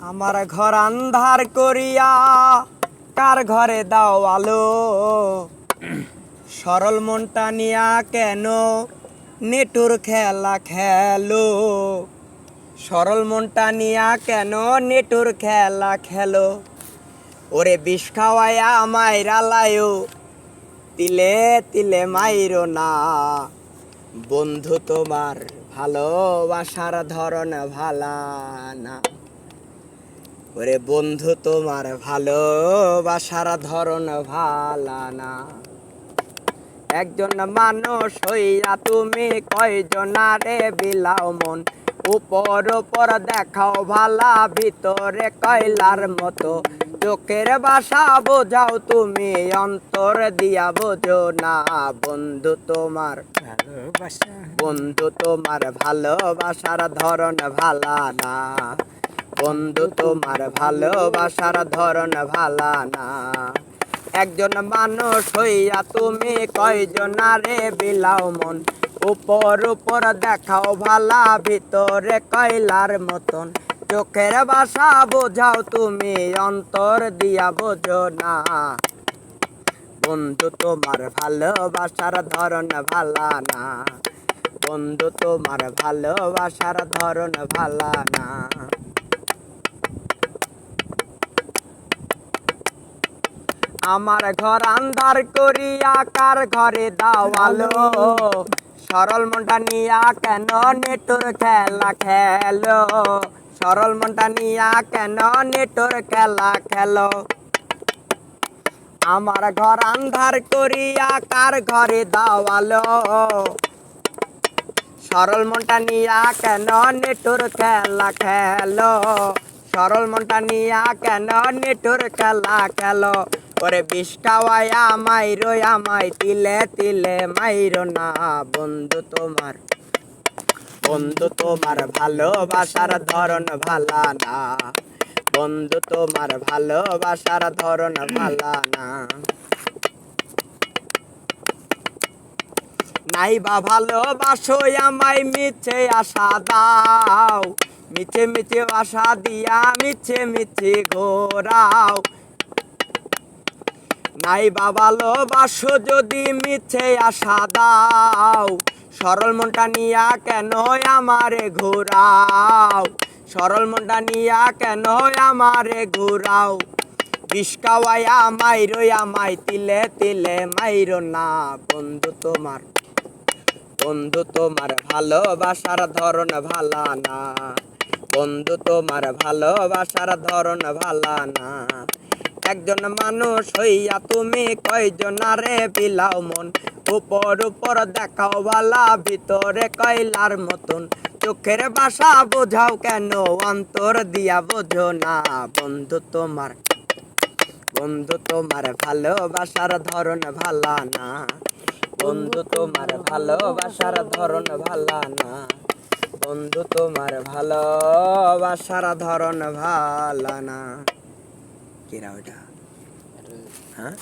আমার ঘর আন্ধার করিয়া কার ঘরে দাও আলো? সরল মনটা নিয়া কেন নেটুর খেলা খেলো? সরল মনটা নিয়া কেন নেটুর খেলা খেলো? ওরে বিষ খাওয়ায়া মাইরা লায়ো তিলে তিলে মাইরো না। বন্ধু তোমার ভালোবাসার ধরন ভালা না। ওরে বন্ধু তোমার ভালোবাসার ধরন ভালা না। একজন মানুষ হইয়া তুমি কয়জনারে বিলাও মন। উপর উপর দেখাও ভালা ভিতরে কয়লার মতো। চোখের বাসা বোঝাও তুমি অন্তর দিয়া বোঝো না। বন্ধু তোমার ভালোবাসা। বন্ধু তোমার ভালোবাসার ধরন ভালা না। বন্ধু, তোমার ভালোবাসার ধরন ভালা না। একজন মানুষ হইয়া তুমি কয়জনারে বিলাও মন। উপর উপর দেখাও ভালা, ভিতরে কয়লার মতন। চোখের বাসা বোঝাও তুমি, অন্তর দিয়া বোঝো না। বন্ধু, তোমার ভালোবাসার ধরন ভালা না। বন্ধু, তোমার ভালোবাসার ধরন ভালা না। আমার ঘর আন্ধার কার ঘরে দাওয়ালো? সরল মনটা নিয়া কেন নেটুর খেলা খেলো? সরল মনটা নিয়া কেন নেটুর খেলা খেলো? আমার ঘর আন্ধার কার ঘরে দাওয়ালো? সরল মনটা নিয়া কেন নেটুর খেলা খেলো? সরল মনটা নিয়া কেন নেটুর খেলা খেলো? ওরে বিষ খাওয়ায়া মাইরো আমায় তিলে তিলে মাইরো না। বন্ধু তোমার বন্ধু তোমার ভালোবাসার ধরন ভালা না। বন্ধু তোমার ভালোবাসার ধরন ভালা না। নাই বা ভালোবাসো, আমায় মিছে আশা দাও। মিছে মিছে আশা দিয়া মিছে মিছে ঘোরাও। নাই বা ভালোবাসো যদি মিছে আশা দাও। সরল মনটা নিয়া কেন আমারে ঘোরাও? সরল মনটা নিয়া কেন আমারে ঘোরাও? বিষ খাওয়ায়া মাইরো, আমায় তিলে তিলে মাইরো না। বন্ধু তোমার বন্ধু তোমার ভালোবাসার ধরন ভালা না। বন্ধু তোমার ভালোবাসার ধরন ভালা না। একজন মানুষ হইয়া তুমি কয়জনারে বিলাও মন? উপর উপর দেখাও ভালা ভিতরে কয়লার মতন। চোখের বাসা বোঝাও কেন, অন্তর দিয়া বোঝো না। বন্ধু তোমার বন্ধু তোমার ভালোবাসার ধরন ভালা না। বন্ধু তোমার ভালোবাসার ধরন ভালা না। বন্ধু তোমার ভালোবাসার ধরন ভালা না। কিরা ওটা হ্যাঁ